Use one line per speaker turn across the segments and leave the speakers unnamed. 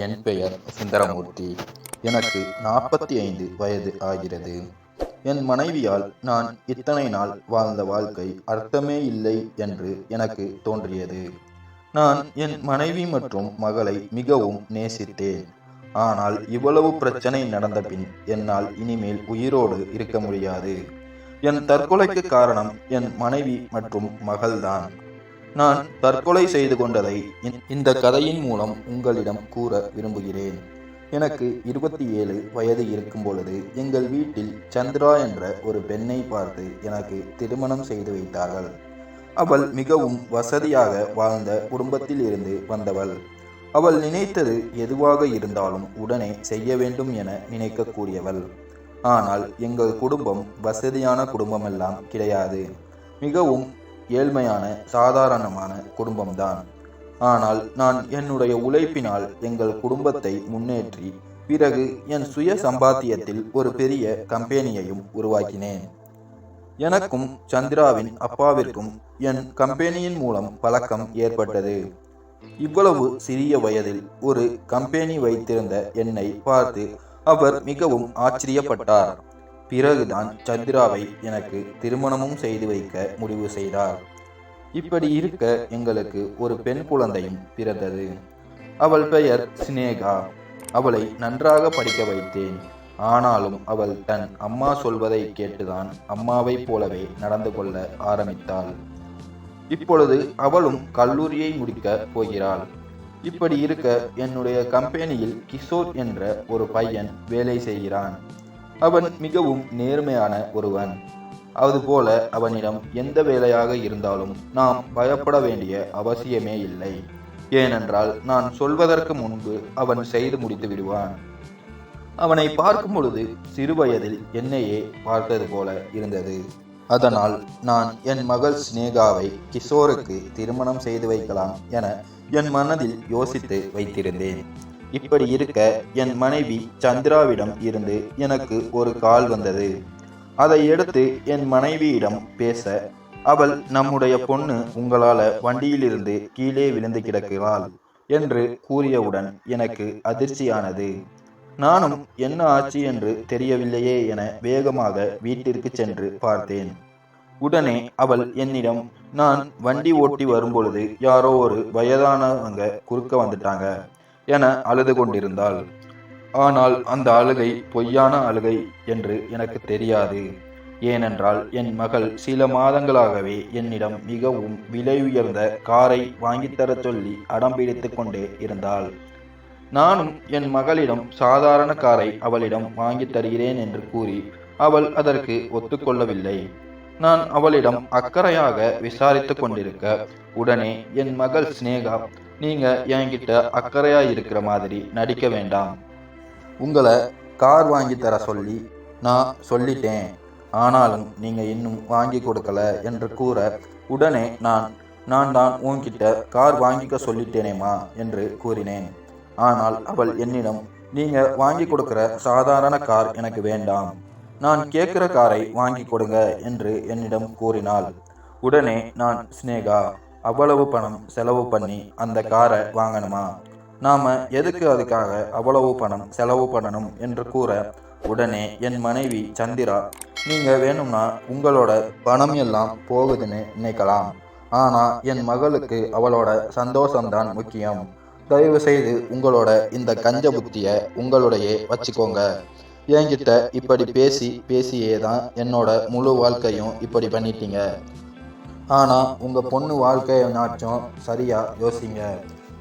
என் பெயர் சுந்தரமூர்த்தி. எனக்கு நாற்பத்தி ஐந்து வயது ஆகிறது. என் மனைவியால் நான் இத்தனை நாள் வாழ்ந்த வாழ்க்கை அர்த்தமே இல்லை என்று எனக்கு தோன்றியது. நான் என் மனைவி மற்றும் மகளை மிகவும் நேசித்தேன். ஆனால் இவ்வளவு பிரச்சனை நடந்த பின் என்னால் இனிமேல் உயிரோடு இருக்க முடியாது. என் தற்கொலைக்கு காரணம் என் மனைவி மற்றும் மகள்தான். நான் தற்கொலை செய்து கொண்டதை இந்த- இந்த கதையின் மூலம் உங்களிடம் கூற விரும்புகிறேன். எனக்கு இருபத்தி ஏழு வயது இருக்கும் பொழுது எங்கள் வீட்டில் சந்திரா என்ற ஒரு பெண்ணை பார்த்து எனக்கு திருமணம் செய்து வைத்தார்கள். அவள் மிகவும் வசதியாக வாழ்ந்த குடும்பத்தில் இருந்து வந்தவள். அவள் நினைத்தது எதுவாக இருந்தாலும் உடனே செய்ய வேண்டும் என நினைக்கக்கூடியவள். ஆனால் எங்கள் குடும்பம் வசதியான குடும்பமெல்லாம் கிடையாது. மிகவும் ஏழ்மையான சாதாரணமான குடும்பம்தான். ஆனால் நான் என்னுடைய உழைப்பினால் எங்கள் குடும்பத்தை முன்னேற்றி பிறகு என் சுய சம்பாத்தியத்தில் ஒரு பெரிய கம்பெனியையும் உருவாக்கினேன். எனக்கும் சந்திராவின் அப்பாவிற்கும் என் கம்பெனியின் மூலம் பழக்கம் ஏற்பட்டது. இவ்வளவு சிறிய வயதில் ஒரு கம்பெனி வைத்திருந்த என்னை பார்த்து அவர் மிகவும் ஆச்சரியப்பட்டார். பிறகுதான் சந்திராவை எனக்கு திருமணமும் செய்து வைக்க முடிவு செய்தார். இப்படி இருக்க எங்களுக்கு ஒரு பெண் குழந்தையும் பிறந்தது. அவள் பெயர் சினேகா. அவளை நன்றாக படிக்க வைத்தேன். ஆனாலும் அவள் தன் அம்மா சொல்வதை கேட்டுதான் அம்மாவைப் போலவே நடந்து கொள்ள ஆரம்பித்தாள். இப்பொழுது அவளும் கல்லூரியை முடிக்க போகிறாள். இப்படி இருக்க என்னுடைய கம்பெனியில் கிஷோர் என்ற ஒரு பையன் வேலை செய்கிறான். அவன் மிகவும் நேர்மையான ஒருவன். அதுபோல அவனிடம் எந்த வேலையாக இருந்தாலும் நாம் பயப்பட வேண்டிய அவசியமே இல்லை. ஏனென்றால் நான் சொல்வதற்கு முன்பு அவன் செய்து முடித்து விடுவான். அவனை பார்க்கும் பொழுது சிறுவயதில் என்னையே பார்த்தது போல இருந்தது. அதனால் நான் என் மகள் சினேகாவை கிஷோருக்கு திருமணம் செய்து வைக்கலாம் என என் மனதில் யோசித்து வைத்திருந்தேன். இப்படி இருக்க என் மனைவி சந்திராவிடம் இருந்து எனக்கு ஒரு கால் வந்தது. அதை எடுத்து என் மனைவியிடம் பேச அவள் நம்முடைய பொண்ணு உங்களால வண்டியிலிருந்து கீழே விழுந்து கிடக்கிறாள் என்று கூறியவுடன் எனக்கு அதிர்ச்சியானது. நானும் என்ன ஆச்சு என்று தெரியவில்லையே என வேகமாக வீட்டிற்கு சென்று பார்த்தேன். உடனே அவள் என்னிடம் நான் வண்டி ஓட்டி வரும்பொழுது யாரோ ஒரு வயதானவங்க குறுக்க வந்துட்டாங்க. என அழுது கொண்டிருந்தாள். ஆனால் அந்த அழுகை பொய்யான அழுகை என்று எனக்கு தெரியாது. ஏனென்றால் என் மகள் சில மாதங்களாகவே என்னிடம் மிகவும் விலை உயர்ந்த காரை வாங்கித்தரச் சொல்லி அடம் பிடித்துக் கொண்டே இருந்தாள். நானும் என் மகளிடம் சாதாரண காரை அவளிடம் வாங்கித் தருகிறேன் என்று கூறி அவள் அதற்கு ஒத்துக்கொள்ளவில்லை நான் அவளிடம் அக்கறையாக விசாரித்துக் கொண்டிருக்க உடனே என் மகள் சினேகா நீங்க என்கிட்ட அக்கறையா இருக்கிற மாதிரி நடிக்க வேண்டாம். உங்களை கார் வாங்கி தர சொல்லி நான் சொல்லிட்டேன். ஆனாலும் நீங்க இன்னும் வாங்கி கொடுக்கல என்று கூற உடனே நான் நான் தான் உன்கிட்ட கார் வாங்கிக்க சொல்லிட்டேனேமா என்று கூறினேன். ஆனால் அவள் என்னிடம் நீங்க வாங்கி கொடுக்கிற சாதாரண கார் எனக்கு வேண்டாம். நான் கேட்கிற காரை வாங்கி கொடுங்க என்று என்னிடம் கூறினாள். உடனே நான் சினேகா அவ்வளவு பணம் செலவு பண்ணி அந்த காரை வாங்கணுமா? நாம எதுக்கு அதுக்காக அவ்வளவு பணம் செலவு பண்ணணும் என்று கூற உடனே என் மனைவி சந்திரா நீங்க வேணும்னா உங்களோட பணம் எல்லாம் போகுதுன்னு நினைக்கலாம். ஆனா என் மகளுக்கு அவளோட சந்தோஷம்தான் முக்கியம். தயவு செய்து உங்களோட இந்த கஞ்ச புத்திய உங்களுடைய வச்சுக்கோங்க. என்கிட்ட இப்படி பேசி பேசியே தான் என்னோட முழு வாழ்க்கையும் இப்படி பண்ணிட்டீங்க. ஆனால் உங்கள் பொண்ணு வாழ்க்கையனாச்சும் சரியாக யோசிங்க.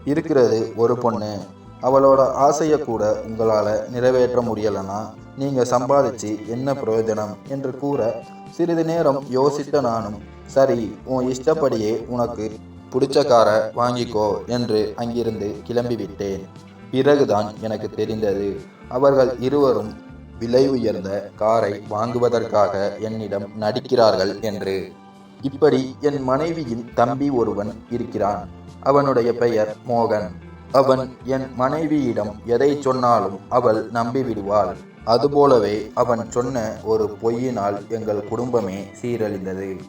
இருக்கிறது ஒரு பொண்ணு. அவளோட ஆசையை கூட உங்களால் நிறைவேற்ற முடியலனா நீங்கள் சம்பாதிச்சு என்ன பிரயோஜனம் என்று கூற சிறிது நேரம் யோசித்த நானும் சரி உன் இஷ்டப்படியே உனக்கு பிடிச்ச காரை வாங்கிக்கோ என்று அங்கிருந்து கிளம்பிவிட்டேன். பிறகுதான் எனக்கு தெரிந்தது அவர்கள் இருவரும் விலை உயர்ந்த காரை வாங்குவதற்காக என்னிடம் நடிக்கிறார்கள் என்று. இப்படி என் மனைவியின் தம்பி ஒருவன் இருக்கிறான். அவனுடைய பெயர் மோகன். அவன் என் மனைவியிடம் எதை சொன்னாலும் அவள் நம்பிவிடுவாள். அதுபோலவே அவன் சொன்ன ஒரு பொய்யினால் எங்கள் குடும்பமே சீரழிந்தது.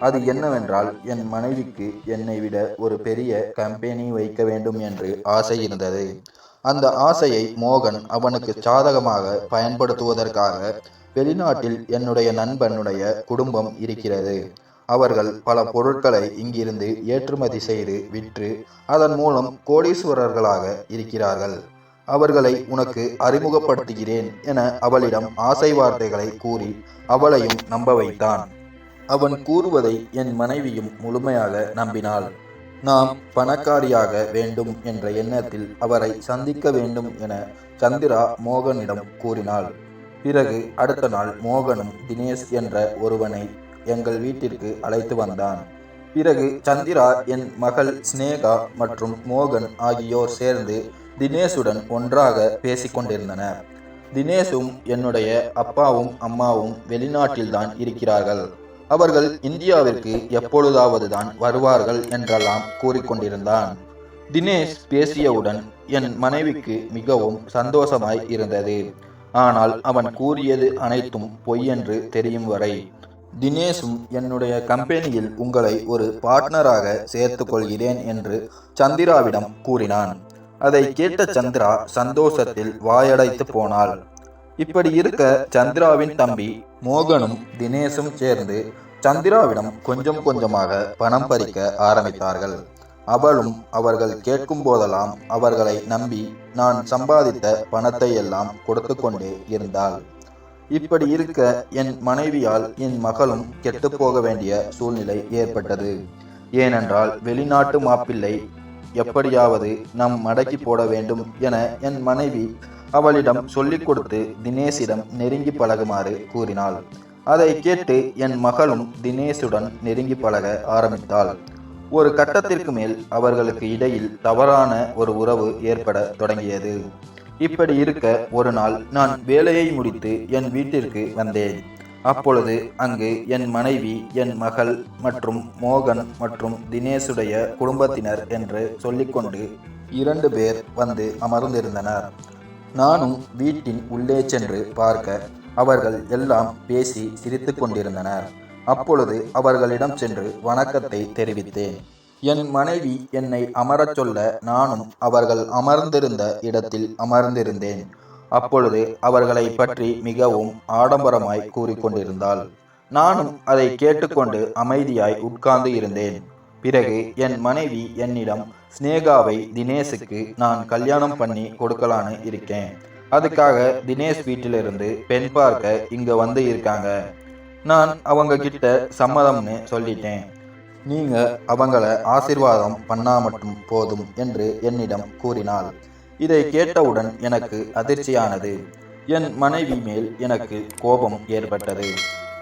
அது என்னவென்றால் என் மனைவிக்கு என்னை விட ஒரு பெரிய கம்பெனி வைக்க வேண்டும் என்று ஆசை இருந்தது. அந்த ஆசையை மோகன் அவனுக்கு சாதகமாக பயன்படுத்துவதற்காக வெளிநாட்டில் என்னுடைய நண்பனுடைய குடும்பம் இருக்கிறது. அவர்கள் பல பொருட்களை இங்கிருந்து ஏற்றுமதி செய்து விற்று அதன் மூலம் கோடீஸ்வரர்களாக இருக்கிறார்கள். அவர்களை உனக்கு அறிமுகப்படுத்துகிறேன் என அவளிடம் ஆசை வார்த்தைகளை கூறி அவளையும் நம்ப வைத்தான் அவன் கூறுவதை என் மனைவியும் முழுமையாக நம்பினாள். நாம் பணக்காரியாக வேண்டும் என்ற எண்ணத்தில் அவரை சந்திக்க வேண்டும் என சந்திரா மோகனிடம் கூறினாள். பிறகு அடுத்த நாள் மோகனும் தினேஷ் என்ற ஒருவனை எங்கள் வீட்டிற்கு அழைத்து வந்தான். பிறகு சந்திரா என் மகள் ஸ்னேகா மற்றும் மோகன் ஆகியோர் சேர்ந்து தினேஷுடன் ஒன்றாக பேசிக்கொண்டிருந்தனர் தினேஷும் என்னுடைய அப்பாவும் அம்மாவும் வெளிநாட்டில்தான் இருக்கிறார்கள். அவர்கள் இந்தியாவிற்கு எப்பொழுதாவது தான் வருவார்கள் என்றெல்லாம் கூறிக்கொண்டிருந்தான் தினேஷ் பேசியவுடன் என் மனைவிக்கு மிகவும் சந்தோஷமாய் இருந்தது. ஆனால் அவன் கூறியது அனைத்தும் பொய் என்று தெரியும் வரை தினேஷும் என்னுடைய கம்பெனியில் உங்களை ஒரு பார்ட்னராக சேர்த்து கொள்கிறேன் என்று சந்திராவிடம் கூறினான். அதை கேட்ட சந்திரா சந்தோஷத்தில் வாயடைத்து போனாள். இப்படி இருக்க சந்திராவின் தம்பி மோகனும் தினேஷும் சேர்ந்து சந்திராவிடம் கொஞ்சம் கொஞ்சமாக பணம் பறிக்க ஆரம்பித்தார்கள். அவளும் அவர்கள் கேட்கும் போதெல்லாம் அவர்களை நம்பி நான் சம்பாதித்த பணத்தை எல்லாம் கொடுத்து கொண்டே இருந்தாள். இப்படி இருக்க என் மனைவியால் என் மகளும் கெட்டுப்போக வேண்டிய சூழ்நிலை ஏற்பட்டது. ஏனென்றால் வெளிநாட்டு மாப்பிள்ளை எப்படியாவது நம் மடக்கி போட வேண்டும் என என் மனைவி அவளிடம் சொல்லிக் கொடுத்து தினேஷிடம் நெருங்கி பழகுமாறு கூறினாள். அதை கேட்டு என் மகளும் தினேஷுடன் நெருங்கி பழக ஆரம்பித்தாள். ஒரு கட்டத்திற்கு மேல் அவர்களுக்கு இடையில் தவறான ஒரு உறவு ஏற்பட தொடங்கியது. இப்படி இருக்க ஒரு நாள் நான் வேலையை முடித்து என் வீட்டிற்கு வந்தேன். அப்பொழுது அங்கு என் மனைவி என் மகள் மற்றும் மோகன் மற்றும் தினேஷுடைய குடும்பத்தினர் என்று சொல்லிக்கொண்டு இரண்டு பேர் வந்து அமர்ந்திருந்தனர். நானும் வீட்டின் உள்ளே சென்று பார்க்க அவர்கள் எல்லாம் பேசி சிரித்து கொண்டிருந்தனர். அப்பொழுது அவர்களிடம் சென்று வணக்கத்தை தெரிவித்தேன். என் மனைவி என்னை அமரச் சொல்ல நானும் அவர்கள் அமர்ந்திருந்த இடத்தில் அமர்ந்திருந்தேன். அப்பொழுது அவர்களை பற்றி மிகவும் ஆடம்பரமாய் கூறிக்கொண்டிருந்தாள். நானும் அதை கேட்டுக்கொண்டு அமைதியாய் உட்கார்ந்து இருந்தேன். பிறகு என் மனைவி என்னிடம் ஸ்னேகாவை தினேஷுக்கு நான் கல்யாணம் பண்ணி கொடுக்கலான்னு இருக்கேன். அதுக்காக தினேஷ் வீட்டிலிருந்து பெண் பார்க்க இங்க வந்து இருக்காங்க. நான் அவங்க கிட்ட சம்மதம்னு சொல்லிட்டேன். நீங்க அவங்கள ஆசிர்வாதம் பண்ணா மட்டும் போதும் என்று என்னிடம் கூறினாள். இதை கேட்டவுடன் எனக்கு அதிர்ச்சியானது. என் மனைவி மேல் எனக்கு கோபம் ஏற்பட்டது.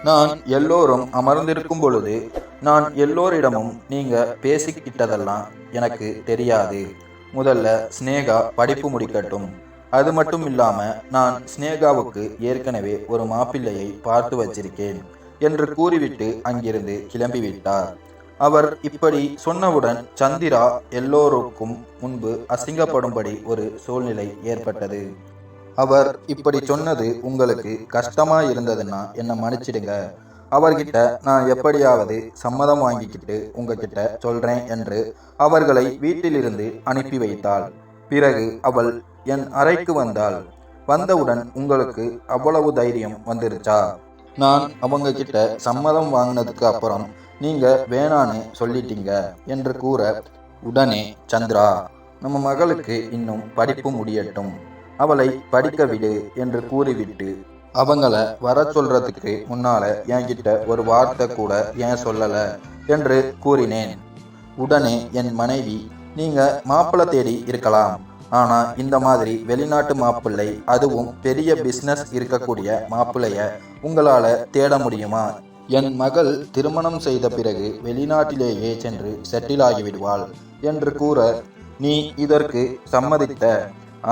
நான் எல்லோரும் அமர்ந்திருக்கும் பொழுது நான் எல்லோரிடமும் நீங்க பேசிக்கிட்டதெல்லாம் எனக்கு தெரியாது. முதல்ல ஸ்னேகா படிப்பு முடிக்கட்டும். அது மட்டும் இல்லாம நான் ஸ்னேகாவுக்கு ஏற்கனவே ஒரு மாப்பிள்ளையை பார்த்து வச்சிருக்கேன் என்று கூறிவிட்டு அங்கிருந்து கிளம்பிவிட்டார். அவர் இப்படி சொன்னவுடன் சந்திரா எல்லோருக்கும் முன்பு அசிங்கப்படும்படி ஒரு சூழ்நிலை ஏற்பட்டது. அவர் இப்படி சொன்னது உங்களுக்கு கஷ்டமா இருந்ததுன்னா என்ன மன்னிச்சிடுங்க. அவர்கிட்ட நான் எப்படியாவது சம்மதம் வாங்கிக்கிட்டு உங்ககிட்ட சொல்றேன் என்று அவர்களை வீட்டிலிருந்து அனுப்பி வைத்தாள். பிறகு அவள் என் அறைக்கு வந்தாள். வந்தவுடன் உங்களுக்கு அவ்வளவு தைரியம் வந்துருச்சா? நான் அவங்க கிட்ட சம்மதம் வாங்கினதுக்கு அப்புறம் நீங்க வேணான்னு சொல்லிட்டீங்க என்று கூற உடனே சந்திரா நம்ம மகளுக்கு இன்னும் படிப்பு முடியட்டும். அவளை படிக்க விடு என்று கூறிவிட்டு அவங்கள வர சொல்றதுக்கு முன்னால என்கிட்ட ஒரு வார்த்தை கூட ஏன் சொல்லல என்று கூறினேன். உடனே என் மனைவி நீங்க மாப்பிள்ளை தேடி இருக்கலாம். ஆனா இந்த மாதிரி வெளிநாட்டு மாப்பிள்ளை அதுவும் பெரிய பிசினஸ் இருக்கக்கூடிய மாப்பிள்ளைய உங்களால தேட முடியுமா? என் மகள் திருமணம் செய்த பிறகு வெளிநாட்டிலேயே சென்று செட்டில் ஆகிவிடுவாள் என்று கூற நீ இதற்கு சம்மதித்த.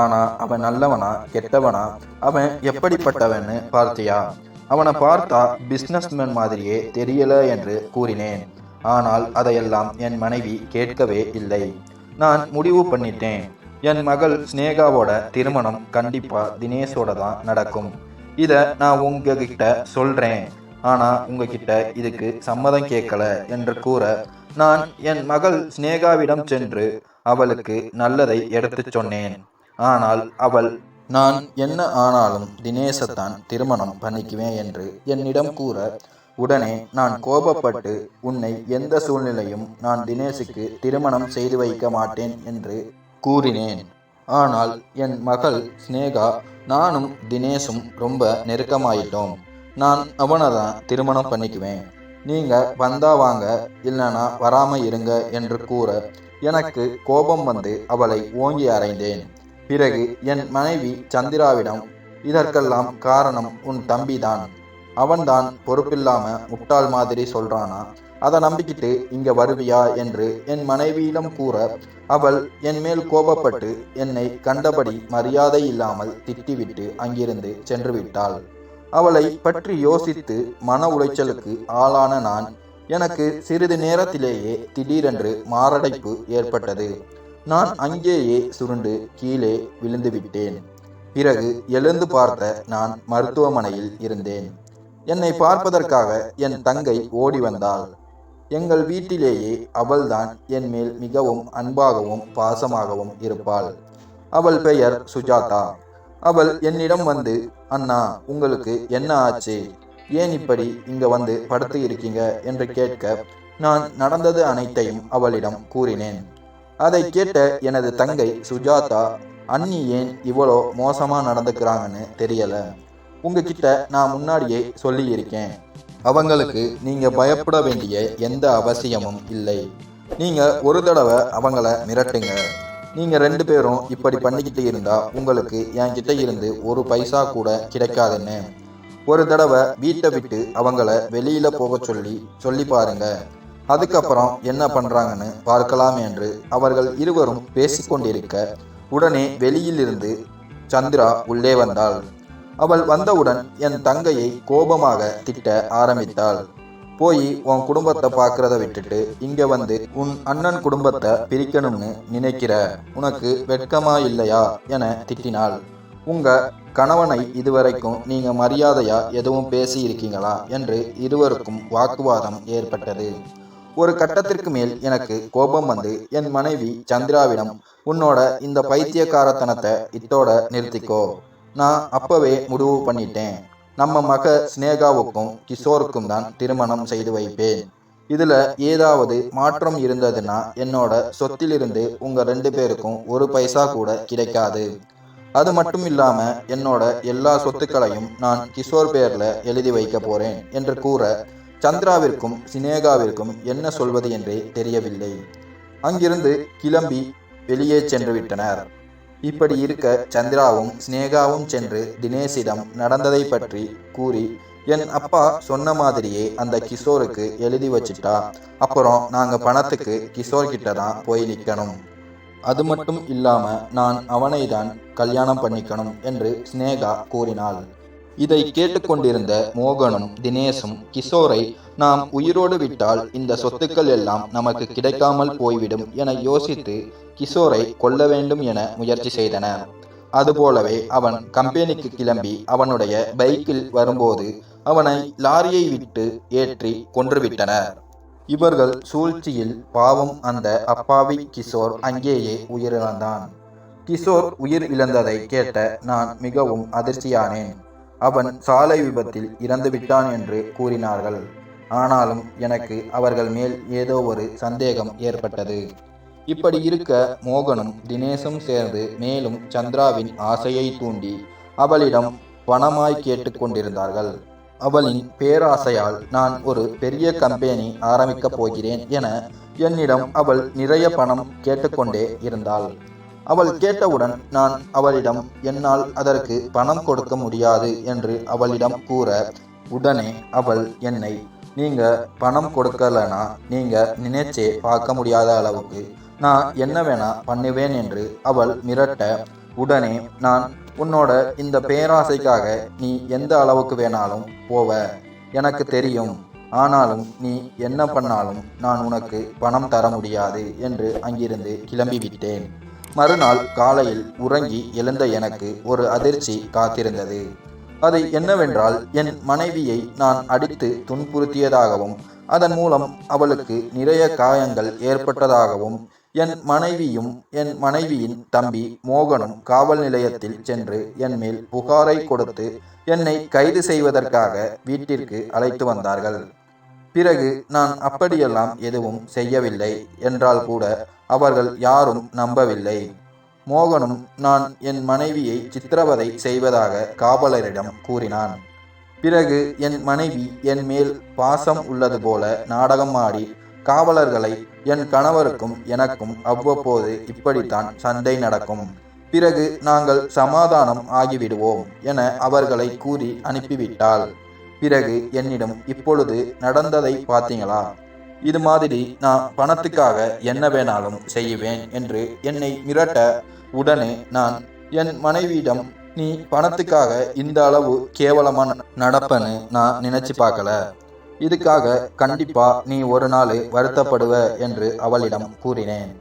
ஆனா அவன் நல்லவனா கெட்டவனா? அவன் எப்படிப்பட்டவன்னு பார்த்தியா? அவனை பார்த்தா பிஸ்னஸ்மேன் மாதிரியே தெரியல என்று கூறினேன். ஆனால் அதையெல்லாம் என் மனைவி கேட்கவே இல்லை. நான் முடிவு பண்ணிட்டேன். என் மகள் ஸ்னேகாவோட திருமணம் கண்டிப்பா தினேஷோட தான் நடக்கும். இத நான் உங்ககிட்ட சொல்றேன். ஆனால் உங்ககிட்ட இதுக்கு சம்மதம் கேட்கல என்று கூற நான் என் மகள் சினேகாவிடம் சென்று அவளுக்கு நல்லதை எடுத்து சொன்னேன். ஆனால் அவள் நான் என்ன ஆனாலும் தினேசத்தான் திருமணம் பண்ணிக்குவேன் என்று என்னிடம் கூற உடனே நான் கோபப்பட்டு உன்னை எந்த சூழ்நிலையும் நான் தினேஷுக்கு திருமணம் செய்து வைக்க மாட்டேன் என்று கூறினேன். ஆனால் என் மகள் ஸ்னேகா நானும் தினேஷும் ரொம்ப நெருக்கமாயிட்டோம். நான் அவனை தான் திருமணம் பண்ணிக்குவேன். நீங்க வந்தா வாங்க இல்லைனா வராம இருங்க என்று கூற எனக்கு கோபம் வந்து அவளை ஓங்கி அறைந்தேன். பிறகு என் மனைவி சந்திராவிடம் இதற்கெல்லாம் காரணம் உன் தம்பிதான். அவன்தான் பொறுப்பில்லாம முட்டாள் மாதிரி சொல்றானா? அதை நம்பிக்கிட்டு இங்க வருவியா? என்று என் மனைவியிடம் கூற அவள் என் மேல் கோபப்பட்டு என்னை கண்டபடி மரியாதை இல்லாமல் திட்டிவிட்டு அங்கிருந்து சென்று விட்டாள் அவளை பற்றி யோசித்து மன உளைச்சலுக்கு ஆளான நான் எனக்கு சிறிது நேரத்திலேயே திடீரென்று மாரடைப்பு ஏற்பட்டது. நான் அங்கேயே சுருண்டு கீழே விழுந்து விட்டேன். பிறகு எழுந்து பார்த்த நான் மருத்துவமனையில் இருந்தேன். என்னை பார்ப்பதற்காக என் தங்கை ஓடி வந்தாள். எங்கள் வீட்டிலேயே அவள்தான் என் மேல் மிகவும் அன்பாகவும் பாசமாகவும் இருப்பாள். அவள் பெயர் சுஜாதா. அவள் என்னிடம் வந்து அண்ணா உங்களுக்கு என்ன ஆச்சு? ஏன் இப்படி இங்க வந்து படுத்து இருக்கீங்க? என்று கேட்க நான் நடந்தது அனைத்தையும் அவளிடம் கூறினேன். அதை கேட்ட எனது தங்கை சுஜாதா அண்ணி ஏன் இவ்வளோ மோசமா நடந்துக்கிறாங்கன்னு தெரியல. உங்ககிட்ட நான் முன்னாடியே சொல்லி இருக்கேன் அவங்களுக்கு நீங்க பயப்பட வேண்டிய எந்த அவசியமும் இல்லை. நீங்க ஒரு தடவை அவங்கள மிரட்டுங்க. நீங்க ரெண்டு பேரும் இப்படி பண்ணிக்கிட்டு இருந்தா உங்களுக்கு என்கிட்ட இருந்து ஒரு பைசா கூட கிடைக்காதுன்னு. ஒரு தடவை வீட்டை விட்டு அவங்கள வெளியில போக சொல்லி சொல்லி பாருங்க. அதுக்கப்புறம் என்ன பண்றாங்கன்னு பார்க்கலாம் என்று அவர்கள் இருவரும் பேசிக்கொண்டிருக்க உடனே வெளியிலிருந்து சந்திரா உள்ளே வந்தாள். அவள் வந்தவுடன் என் தங்கையை கோபமாக திட்ட ஆரம்பித்தாள். போய் உன் குடும்பத்தை பார்க்கறத விட்டுட்டு இங்க வந்து உன் அண்ணன் குடும்பத்தை பிரிக்கணும்னு நினைக்கிற. உனக்கு வெட்கமா இல்லையா என திட்டினாள். உங்க கணவனை இதுவரைக்கும் நீங்க மரியாதையா எதுவும் பேசி இருக்கீங்களா என்று இருவருக்கும் வாக்குவாதம் ஏற்பட்டது. ஒரு கட்டத்திற்கு மேல் எனக்கு கோபம் வந்து என் மனைவி சந்திராவிடம் உன்னோட இந்த பைத்தியக்காரத்தனத்தை இத்தோட நிறுத்திக்கோ. நான் அப்பவே முடிவு பண்ணிட்டேன். நம்ம மக ஸ்னேகாவுக்கும் கிஷோருக்கும் தான் திருமணம் செய்து வைப்பேன். இதுல ஏதாவது மாற்றம் இருந்ததுன்னா என்னோட சொத்திலிருந்து உங்க ரெண்டு பேருக்கும் ஒரு பைசா கூட கிடைக்காது. அது மட்டும் இல்லாம என்னோட எல்லா சொத்துக்களையும் நான் கிஷோர் பேர்ல எழுதி வைக்க போறேன் என்று கூற சந்திராவிற்கும் சினேகாவிற்கும் என்ன சொல்வது என்றே தெரியவில்லை. அங்கிருந்து கிளம்பி வெளியே சென்று விட்டனர். இப்படி இருக்க சந்திராவும் சினேகாவும் சென்று தினேஷிடம் நடந்ததை பற்றி கூறி என் அப்பா சொன்ன மாதிரியே அந்த கிஷோருக்கு எழுதி வச்சிட்டா. அப்புறம் நாங்கள் பணத்துக்கு கிஷோர் கிட்ட தான் போய் நிற்கணும் அது மட்டும் இல்லாம நான் அவனை தான் கல்யாணம் பண்ணிக்கணும் என்று சினேகா கூறினாள். இதை கேட்டுக்கொண்டிருந்த மோகனும் தினேஷும் கிஷோரை நாம் உயிரோடு விட்டால் இந்த சொத்துக்கள் எல்லாம் நமக்கு கிடைக்காமல் போய்விடும் என யோசித்து கிஷோரை கொல்ல வேண்டும் என முயற்சி செய்தன. அதுபோலவே அவன் கம்பெனிக்கு கிளம்பி அவனுடைய பைக்கில் வரும்போது அவனை லாரியை விட்டு ஏற்றி கொன்றுவிட்டனர் இவர்கள் சூழ்ச்சியில் பாவம் அந்த அப்பாவி கிஷோர் அங்கேயே உயிரிழந்தான். கிஷோர் உயிர் இழந்ததை கேட்ட நான் மிகவும் அதிர்ச்சியானேன். அவன் சாலை விபத்தில் இறந்துவிட்டான் என்று கூறினார்கள். ஆனாலும் எனக்கு அவர்கள் மேல் ஏதோ ஒரு சந்தேகம் ஏற்பட்டது. இப்படி இருக்க மோகனும் தினேசும் சேர்ந்து மேலும் சந்திராவின் ஆசையை தூண்டி அவளிடம் பணமாய் கேட்டுக்கொண்டிருந்தார்கள் அவளின் பேராசையால் நான் ஒரு பெரிய கம்பெனி ஆரம்பிக்கப் போகிறேன் என என்னிடம் அவள் நிறைய பணம் கேட்டுக்கொண்டே இருந்தாள். அவள் கேட்டவுடன் நான் அவளிடம் என்னால் அதற்கு பணம் கொடுக்க முடியாது என்று அவளிடம் கூற உடனே அவள் என்னை நீங்க பணம் கொடுக்கலனா நீங்க நினைச்சே பார்க்க முடியாத அளவுக்கு நான் என்ன வேணா பண்ணுவேன் என்று அவள் மிரட்ட உடனே நான் உன்னோட இந்த பேராசைக்காக நீ எந்த அளவுக்கு வேணாலும் போவ எனக்கு தெரியும். ஆனாலும் நீ என்ன பண்ணாலும் நான் உனக்கு பணம் தர முடியாது என்று அங்கிருந்து கிளம்பிவிட்டேன். மறுநாள் காலையில் உறங்கி எழுந்த எனக்கு ஒரு அதிர்ச்சி காத்திருந்தது. அது என்னவென்றால் என் மனைவியை நான் அடித்து துன்புறுத்தியதாகவும் அதன் மூலம் அவளுக்கு நிறைய காயங்கள் ஏற்பட்டதாகவும் என் மனைவியும் என் மனைவியின் தம்பி மோகனும் காவல் நிலையத்தில் சென்று என் மேல் புகாரை கொடுத்து என்னை கைது செய்வதற்காக வீட்டிற்கு அழைத்து வந்தார்கள். பிறகு நான் அப்படியெல்லாம் எதுவும் செய்யவில்லை என்றால் கூட அவர்கள் யாரும் நம்பவில்லை. மோகனும் நான் என் மனைவியை சித்திரவதை செய்வதாக காவலரிடம் கூறினான். பிறகு என் மனைவி என் மேல் பாசம் உள்ளது போல நாடகம் ஆடி காவலர்களை என் கணவருக்கும் எனக்கும் அவ்வப்போது இப்படித்தான் சண்டை நடக்கும். பிறகு நாங்கள் சமாதானம் ஆகிவிடுவோம் என அவர்களை கூறி அனுப்பிவிட்டாள். பிறகு என்னிடம் இப்பொழுது நடந்ததை பார்த்தீங்களா? இது மாதிரி நான் பணத்துக்காக என்ன வேணாலும் செய்வேன் என்று என்னை மிரட்ட உடனே நான் என் மனைவியிடம் நீ பணத்துக்காக இந்த அளவு கேவலமா நடப்பன்னு நான் நினைச்சு பார்க்கல. இதுக்காக கண்டிப்பா நீ ஒரு நாள் வருத்தப்படுவ என்று அவளிடம் கூறினேன்.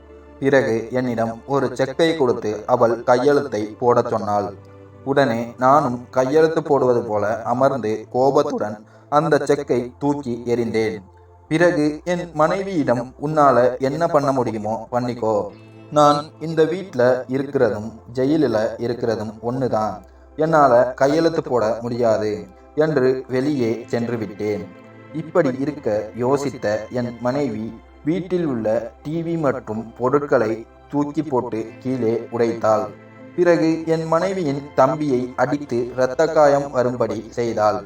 பிறகு என்னிடம் ஒரு செக்கை கொடுத்து அவள் கையெழுத்தை போடச் சொன்னாள். உடனே நானும் கையெழுத்து போடுவது போல அமர்ந்து கோபத்துடன் அந்த செக்கை தூக்கி எறிந்தேன். பிறகு என் மனைவியிடம் உன்னால என்ன பண்ண முடியுமோ பண்ணிக்கோ. நான் இந்த வீட்டில் இருக்கிறதும் ஜெயிலில் இருக்கிறதும் ஒன்று தான் என்னால் கையெழுத்து போட முடியாது என்று வெளியே சென்று விட்டேன் இப்படி இருக்க யோசித்த என் மனைவி வீட்டில் உள்ள டிவி மற்றும் பொருட்களை தூக்கி போட்டு கீழே உடைத்தாள். பிறகு என் மனைவியின் தம்பியை அடித்து இரத்த காயம் வரும்படி செய்தாள்.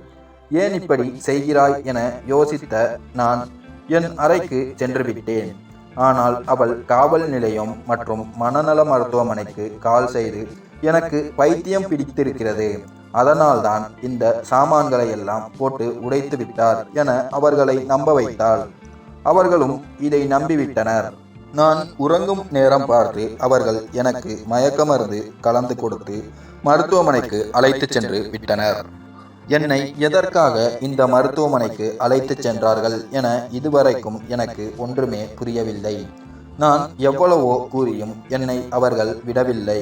ஏன் இப்படி செய்கிறாய்? என யோசித்த நான் என் அறைக்கு சென்று விட்டேன் ஆனால் அவள் காவல் நிலையம் மற்றும் மனநல மருத்துவமனைக்கு கால் செய்து எனக்கு பைத்தியம் பிடித்திருக்கிறது. அதனால்தான் இந்த சாமான்களை எல்லாம் போட்டு உடைத்து விட்டார் என அவர்களை நம்ப வைத்தாள். அவர்களும் இதை நம்பிவிட்டனர். நான் உறங்கும் நேரம் பார்த்து அவர்கள் எனக்கு மயக்க மருந்து கலந்து கொடுத்து மருத்துவமனைக்கு அழைத்துச் சென்று விட்டனர். என்னை எதற்காக இந்த மருத்துவமனைக்கு அழைத்துச் சென்றார்கள் என இதுவரைக்கும் எனக்கு ஒன்றுமே புரியவில்லை. நான் எவ்வளவோ கூறியும் என்னை அவர்கள் விடவில்லை.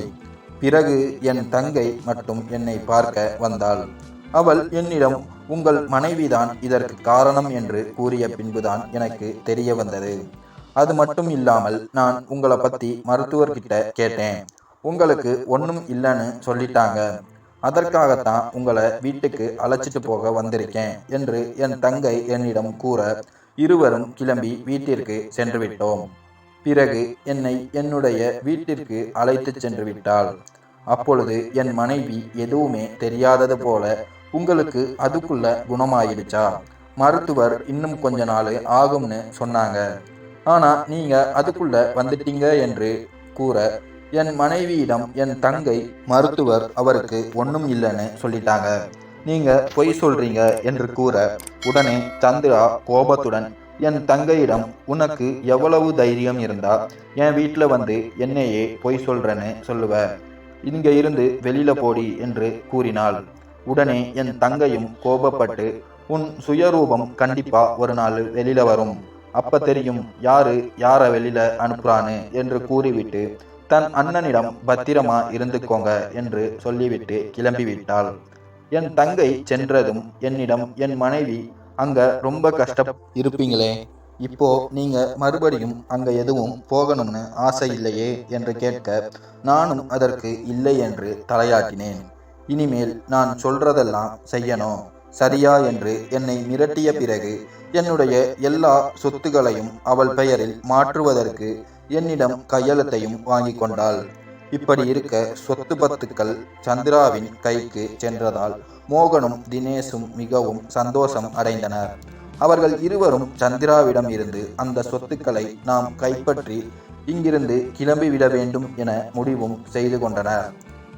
பிறகு என் தங்கை மட்டும் என்னை பார்க்க வந்தாள். அவள் என்னிடம் உங்கள் மனைவிதான் இதற்கு காரணம் என்று கூறிய பின்புதான் எனக்கு தெரிய வந்தது. அது மட்டும் இல்லாமல் நான் உங்களை பத்தி மருத்துவர்கிட்ட கேட்டேன். உங்களுக்கு ஒன்றும் இல்லைன்னு சொல்லிட்டாங்க. அதற்காகத்தான் உங்களை வீட்டுக்கு அழைச்சிட்டு போக வந்திருக்கேன் என்று என் தங்கை என்னிடம் கூற இருவரும் கிளம்பி வீட்டிற்கு சென்று விட்டோம். பிறகு என்னை என்னுடைய வீட்டிற்கு அழைத்து சென்று விட்டாள். அப்பொழுது என் மனைவி எதுவுமே தெரியாதது போல உங்களுக்கு அதுக்குள்ள குணமாயிடுச்சா? மருத்துவர் இன்னும் கொஞ்ச நாள் ஆகும்னு சொன்னாங்க. ஆனா நீங்க அதுக்குள்ள வந்துட்டீங்க என்று கூற என் மனைவியிடம் என் தங்கை மருத்துவர் அவருக்கு ஒன்றும் இல்லைன்னு சொல்லிட்டாங்க. நீங்க பொய் சொல்றீங்க என்று கூற உடனே சந்திரா கோபத்துடன் என் தங்கையிடம் உனக்கு எவ்வளவு தைரியம் இருந்தா என் வீட்டில் வந்து என்னையே பொய் சொல்றேன்னு சொல்லுவ. இங்க இருந்து வெளியில போடி என்று கூறினாள். உடனே என் தங்கையும் கோபப்பட்டு உன் சுயரூபம் கண்டிப்பா ஒரு நாள் வெளியில வரும். அப்ப தெரியும் யாரு யார வெளியில அனுப்புறான்னு என்று கூறிவிட்டு தன் அண்ணனிடம் பத்திரமா இருந்துக்கோங்க என்று சொல்லிவிட்டு கிளம்பிவிட்டாள். என் தங்கை சென்றதும் என்னிடம் என் மனைவி அங்க ரொம்ப கஷ்ட இருப்பீங்களே இப்போ நீங்க மறுபடியும் அங்க எதுவும் போகணும்னு ஆசை இல்லையே? என்று கேட்க நானும் அதற்கு இல்லை என்று தலையாட்டினேன். இனிமேல் நான் சொல்றதெல்லாம் செய்யணும். சரியா என்று என்னை மிரட்டிய பிறகு என்னுடைய எல்லா சொத்துகளையும் அவள் பெயரில் மாற்றுவதற்கு என்னிடம் கையெழுத்தையும் வாங்கி கொண்டாள். இப்படி இருக்க சொத்து பத்துக்கள் சந்திராவின் கைக்கு சென்றதால் மோகனும் தினேஷும் மிகவும் சந்தோஷம் அடைந்தனர். அவர்கள் இருவரும் சந்திராவிடம் இருந்து அந்த சொத்துக்களை நாம் கைப்பற்றி இங்கிருந்து கிளம்பிவிட வேண்டும் என முடிவும் செய்து கொண்டனர்.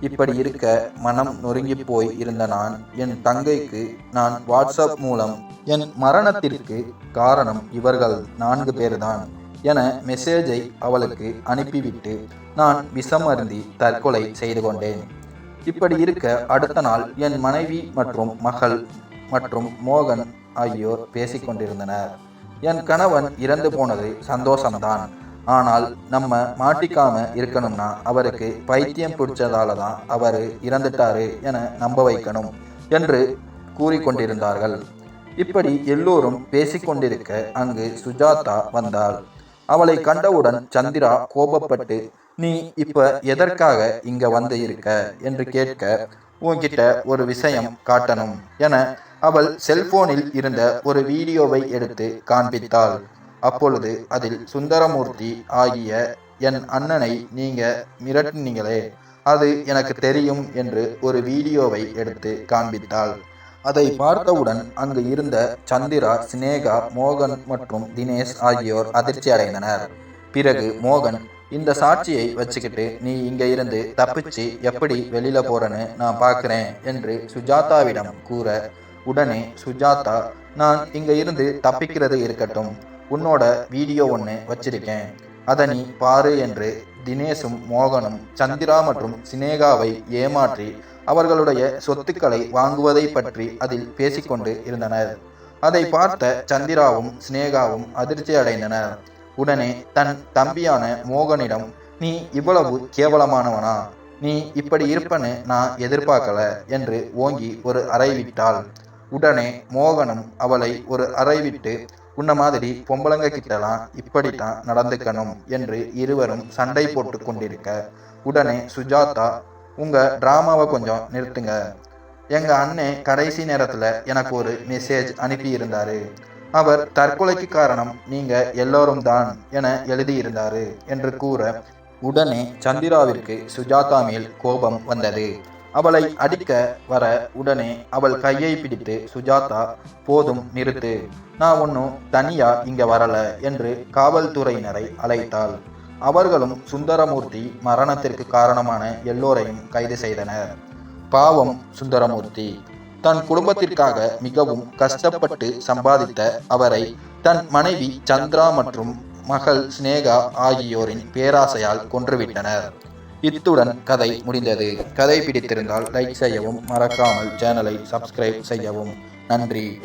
இப்படி இருக்க மனம் நொறுங்கி போய் இருந்த நான் என் தங்கைக்கு நான் வாட்ஸ்அப் மூலம் என் மரணத்திற்கு காரணம் இவர்கள் நான்கு பேர்தான் என மெசேஜை அவளுக்கு அனுப்பிவிட்டு நான் விஷம் அருந்தி தற்கொலை செய்து கொண்டேன். இப்படி இருக்க அடுத்த நாள் என் மனைவி மற்றும் மகள் மற்றும் மோகன் ஆகியோர் பேசிக்கொண்டிருந்தனர் என் கணவன் இறந்து போனது சந்தோஷம்தான். ஆனால் நம்ம மாட்டிக்காம இருக்கணும்னா அவருக்கு பைத்தியம் பிடிச்சதால தான் அவர் இறந்துட்டாரு என நம்ப வைக்கணும் என்று கூறிக்கொண்டிருந்தார்கள். இப்படி எல்லோரும் பேசிக்கொண்டிருக்க அங்கு சுஜாதா வந்தாள். அவளை கண்டவுடன் சந்திரா கோபப்பட்டு நீ இப்ப எதற்காக இங்க வந்து இருக்க? என்று கேட்க உன்கிட்ட ஒரு விஷயம் காட்டணும் என அவள் செல்போனில் இருந்த ஒரு வீடியோவை எடுத்து காண்பித்தாள். அப்பொழுது அதில் சுந்தரமூர்த்தி ஆகிய என் அண்ணனை நீங்க மிரட்டினீங்களே அது எனக்கு தெரியும் என்று ஒரு வீடியோவை எடுத்து காண்பித்தாள். அதை பார்த்தவுடன் அங்கு இருந்த சந்திரா சினேகா மோகன் மற்றும் தினேஷ் ஆகியோர் அதிர்ச்சி அடைந்தனர். பிறகு மோகன் இந்த சாட்சியை வச்சுக்கிட்டு நீ இங்க இருந்து தப்பிச்சு எப்படி வெளியில போறன்னு நான் பார்க்கிறேன் என்று சுஜாதாவிடம் கூற உடனே சுஜாதா நான் இங்க இருந்து தப்பிக்கிறது இருக்கட்டும். உன்னோட வீடியோ ஒன்று வச்சிருக்கேன். அதை நீ பாரு என்று தினேஷும் மோகனும் சந்திரா மற்றும் சினேகாவை ஏமாற்றி அவர்களுடைய சொத்துக்களை வாங்குவதை பற்றி அதில் பேசிக்கொண்டு இருந்தனர். அதை பார்த்த சந்திராவும் சினேகாவும் அதிர்ச்சி அடைந்தனர். உடனே தன் தம்பியான மோகனிடம் நீ இவ்வளவு கேவலமானவனா? நீ இப்படி இருப்பன்னு நான் எதிர்பார்க்கல என்று ஓங்கி ஒரு அறை விட்டாள். உடனே மோகனும் அவளை ஒரு அறை விட்டு உன்ன மாதிரி பொம்பளங்க கிட்டலாம் இப்படித்தான் நடந்துக்கணும் என்று இருவரும் சண்டை போட்டு கொண்டிருக்க உடனே சுஜாதா உங்க டிராமாவை கொஞ்சம் நிறுத்துங்க. எங்க அண்ணே கடைசி நேரத்துல எனக்கு ஒரு மெசேஜ் அனுப்பியிருந்தாரு. அவர் தற்கொலைக்கு காரணம் நீங்க எல்லோரும் தான் என எழுதியிருந்தாரு என்று கூற உடனே சந்திராவிற்கு சுஜாதா மேல் கோபம் வந்தது. அவளை அடிக்க வர உடனே அவள் கையை பிடித்து சுஜாதா போதும் நிறுத்து. நான் ஒன்றும் தனியா இங்க வரல என்று காவல்துறையினரை அழைத்தாள். அவர்களும் சுந்தரமூர்த்தி மரணத்திற்கு காரணமான எல்லோரையும் கைது செய்தனர். பாவம் சுந்தரமூர்த்தி. தன் குடும்பத்திற்காக மிகவும் கஷ்டப்பட்டு சம்பாதித்த அவரை தன் மனைவி சந்திரா மற்றும் மகள் சினேகா ஆகியோரின் பேராசையால் கொன்றுவிட்டனர். இத்துடன் கதை முடிந்தது. கதை பிடித்திருந்தால் லைக் செய்யவும் மறக்காமல் சேனலை சப்ஸ்கிரைப் செய்யவும். நன்றி.